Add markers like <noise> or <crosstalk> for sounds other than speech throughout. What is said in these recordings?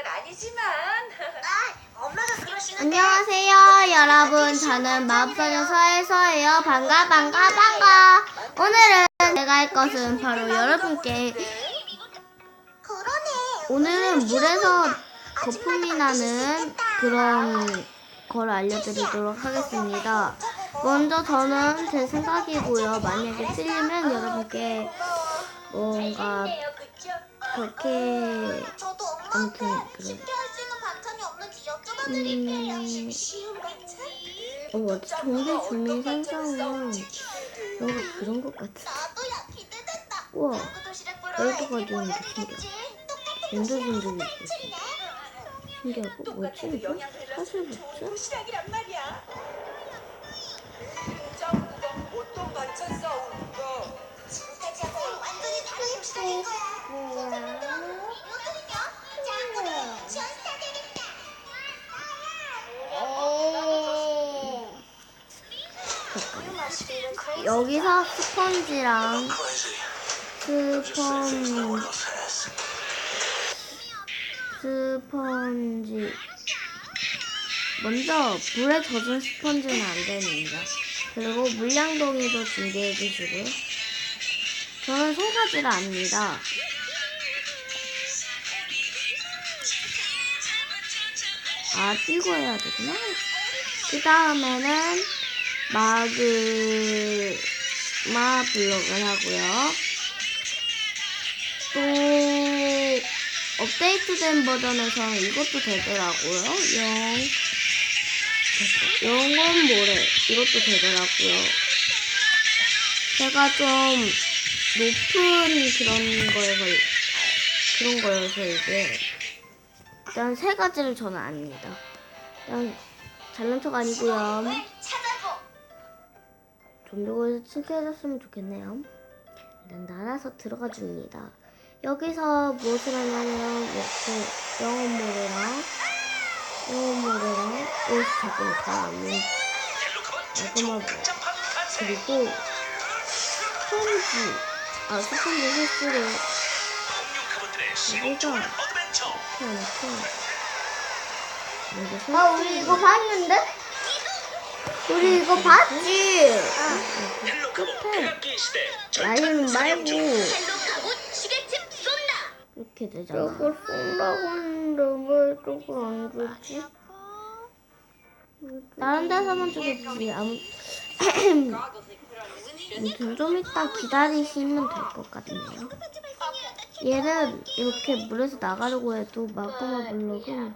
건 아니지만. <laughs> 아, 엄마가 그러시는데. 안녕하세요, 여러분. 저는 마법소녀 서해서예요. 반가, 반가, 반가. 오늘은 제가 할 것은 바로 여러분께. 오늘은 물에서 거품이 나는 그런 걸 알려드리도록 하겠습니다. 먼저 저는 제 생각이고요. 만약에 틀리면 여러분께 뭔가? 그렇게 아무튼 엄마한테 그래. 쉽게 할 수 있는 반찬이 없는지 여쭤봐드릴게요. 음. 쉬운 반찬? 어, 뭐지? 종대 주민 상상은 뭔가 그런 것 같아. 나도야 기대된다. 우와, 야구 도시락 보러 별거 애들 가지고 있는데 모여들겠지. 똑똑똑 엔더진들이 있어. 치네. 신기하고 뭐지 이거? 사실 뭐지? 도시락이란 말이야. 여기서 스펀지랑 스펀 스펀지 먼저 물에 젖은 스펀지는 안 됩니다. 그리고 물량동이도 준비해 주시고요. 저는 세 가지를 압니다. 아, 띄고 해야 되구나. 그 다음에는 마그, 마 블록을 하고요. 또, 업데이트된 버전에서는 이것도 되더라고요. 영, 영원 모래. 이것도 되더라고요. 제가 좀 높은 그런 거에서, 그런 거여서 이게, 일단 세 가지를 저는 압니다. 일단, 잘난 척 아니고요. 좀비고에서 칭찬해줬으면 좋겠네요. 일단 날아서 들어가 줍니다. 여기서 무엇을 하냐면 이렇게 영혼 모래랑 영혼 모래랑 오 잠깐만 다안 잠깐만 그리고 스펀지 아 스펀지 실수로 이거가 이렇게 안 이렇게 아 우리 이거 봤는데? 우리 이거 봤지? 끝에 라인 말고. 이렇게 되잖아. 이걸 쏜다고 하는데 왜 이걸 안 주지? 다른 데서만 주겠지. 아무 <clears throat> 아무튼 좀 이따 기다리시면 될 것 같네요. 얘는 이렇게 물에서 나가려고 해도 마그마 블록은 이렇게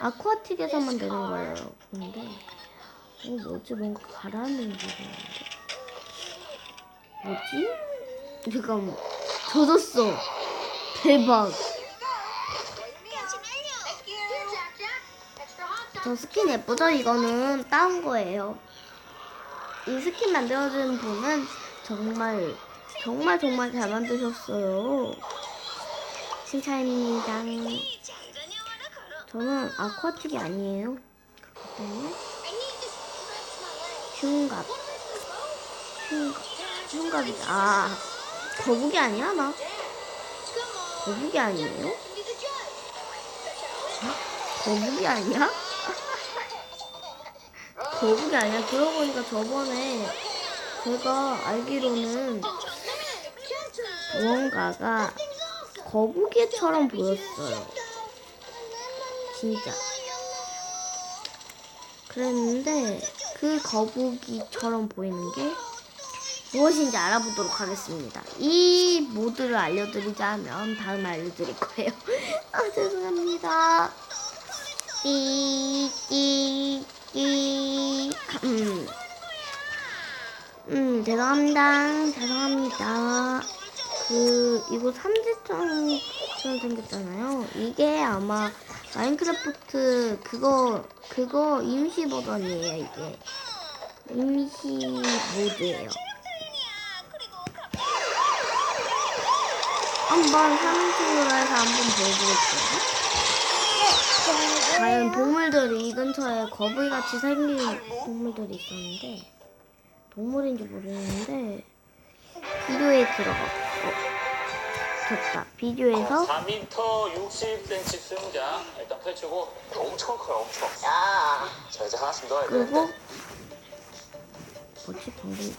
아쿠아틱에서만 되는 거예요. 근데 어 뭐지? 뭔가 가라앉는 기분인데? 뭐지? 잠깐만. 젖었어. 대박. 저 스킨 예쁘죠? 이거는 따온 거예요. 이 스킨 만들어준 분은 정말 정말 정말 잘 만드셨어요. 칭찬입니다. 저는 아쿠아틱이 아니에요. 그렇기 때문에 흉갑 흉갑 흉갑이다 아 거북이 아니야 나 거북이 아니에요? 거북이 아니야? <laughs> 거북이 아니야? 그러고 보니까 저번에 제가 알기로는 무언가가 거북이처럼 보였어요. 진짜. 그랬는데 그 거북이처럼 보이는 게 무엇인지 알아보도록 하겠습니다. 이 모드를 알려드리자면 다음에 알려드릴 거예요. <laughs> 아 죄송합니다. 띠띠띠 음. 음 죄송합니다. 죄송합니다. 그 이거 삼지 처럼 생겼잖아요. 이게 아마 마인크래프트 그거 그거 임시 버전이에요. 이게 임시 모드예요. 한번 3층으로 해서 한번 보여드릴게요. 과연 동물들이 이 근처에 거북이 같이 생긴 동물들이 있었는데 동물인지 모르겠는데 비료에 들어가 어, 붙였다. 비교해서 4m 60cm 수영장 일단 펼치고 엄청 커요 엄청 야. 자 이제 하나씩 넣어야 그리고 되는데 뭐지 방금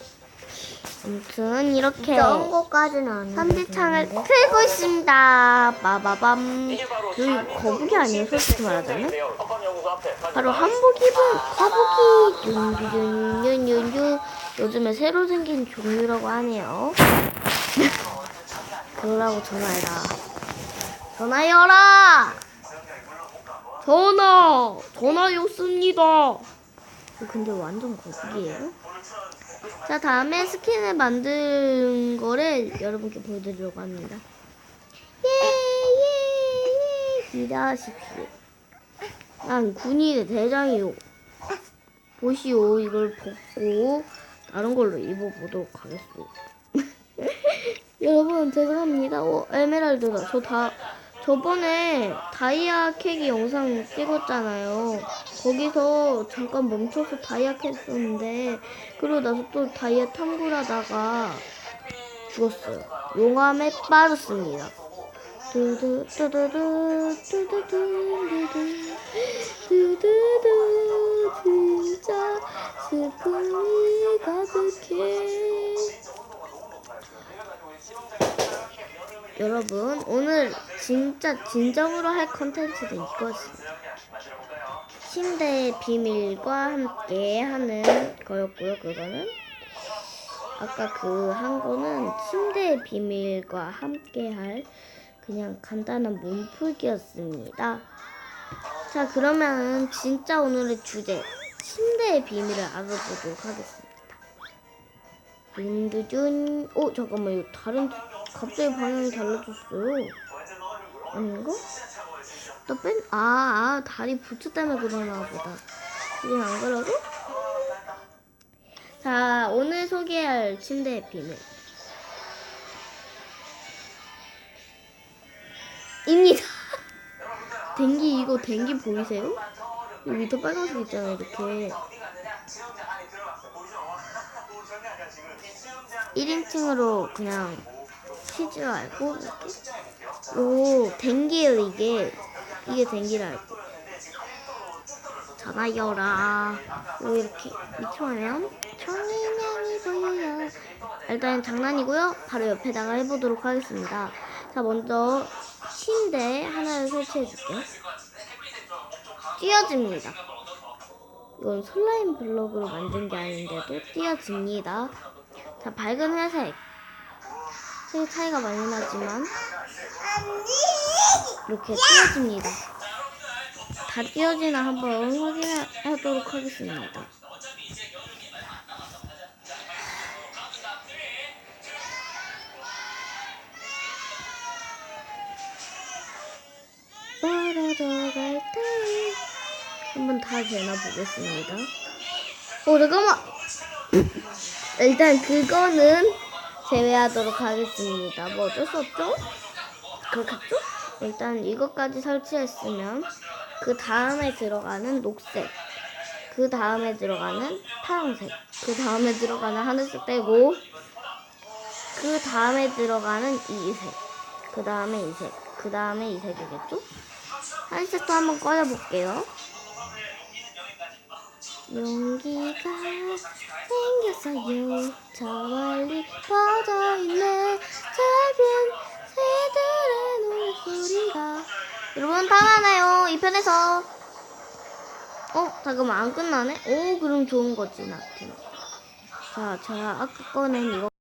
아무튼 이렇게 넣은 것까지는 안 삼지창을 틀고 있습니다. 빠바밤. 이게 바로 여기 4m 거북이 아니에요? 솔직히 말하자면? 앞에 바로 한복 입은 거북이 윤윤윤윤윤 요즘에 새로 생긴 종류라고 하네요. <laughs> 그러라고 전화해라. 전화해라. 전화 전화 욕습니다. 근데 완전 거북이에요. 자 다음에 스킨을 만든 거를 여러분께 보여드리려고 합니다. 예 예예 기대하십시오. 난 군인의 대장이요. 보시오, 이걸 벗고 다른 걸로 입어보도록 하겠소. 여러분 죄송합니다. 어, 에메랄드다. 저 다 저번에 다이아 캐기 영상 찍었잖아요. 거기서 잠깐 멈춰서 다이아 캤었는데 그러고 나서 또 다이아 탐구를 하다가 죽었어요. 용암에 빠졌습니다. 두두 두두두 두두두 두두 두두두 여러분 오늘 진짜 진정으로 할 컨텐츠는 이것입니다 침대의 비밀과 함께 하는 거였고요 그거는 아까 그 한 거는 침대의 비밀과 함께 할 그냥 간단한 몸풀기였습니다. 자, 그러면 진짜 오늘의 주제 침대의 비밀을 알아보도록 하겠습니다. 윤두준, 어 잠깐만 이거 다른 갑자기 방향이 달라졌어요. 아닌가? 나 뺀, 아, 아 다리 부츠 때문에 그러나 보다. 이게 안 그래도? 자, 오늘 소개할 침대의 비밀. 입니다. <laughs> 댕기 이거 댕기 보이세요? 여기 밑에 빨간색 있잖아요 이렇게 1인칭으로 그냥 치즈 알고 이렇게. 요 댕기예요 이게. 이게 댕기를 알고. 전화여라. 요 이렇게. 밑으로하면 청인형이 보여요. 일단 장난이고요. 바로 옆에다가 해보도록 하겠습니다. 자 먼저 침대 하나를 설치해 줄게요. 띄어집니다. 이건 슬라임 블럭으로 만든 게 아닌데도 띄어집니다. 자 밝은 회색 색 차이가 많이 나지만 이렇게 띄어집니다 다 띄어지나 한번 확인하도록 하겠습니다 멀어져 갈 때. 한번 다 재나 보겠습니다. 오, 잠깐만! 일단 그거는 제외하도록 하겠습니다. 뭐 어쩔 수 없죠? 그렇겠죠? 일단 이것까지 설치했으면 그 다음에 들어가는 녹색, 그 다음에 들어가는 파란색, 그 다음에 들어가는 하늘색 빼고 그 다음에 들어가는 이색, 그 다음에 이색, 그 다음에 이색이겠죠? 하늘색도 한번 꺼내볼게요. 용기가 생겼어요. 저 멀리 퍼져있는 작은 새들의 노랫소리가 여러분 탐하나요? 이 편에서 어? 잠깐만 안 끝나네? 오 그럼 좋은 거지 나한테 자 제가 아까 꺼낸 이거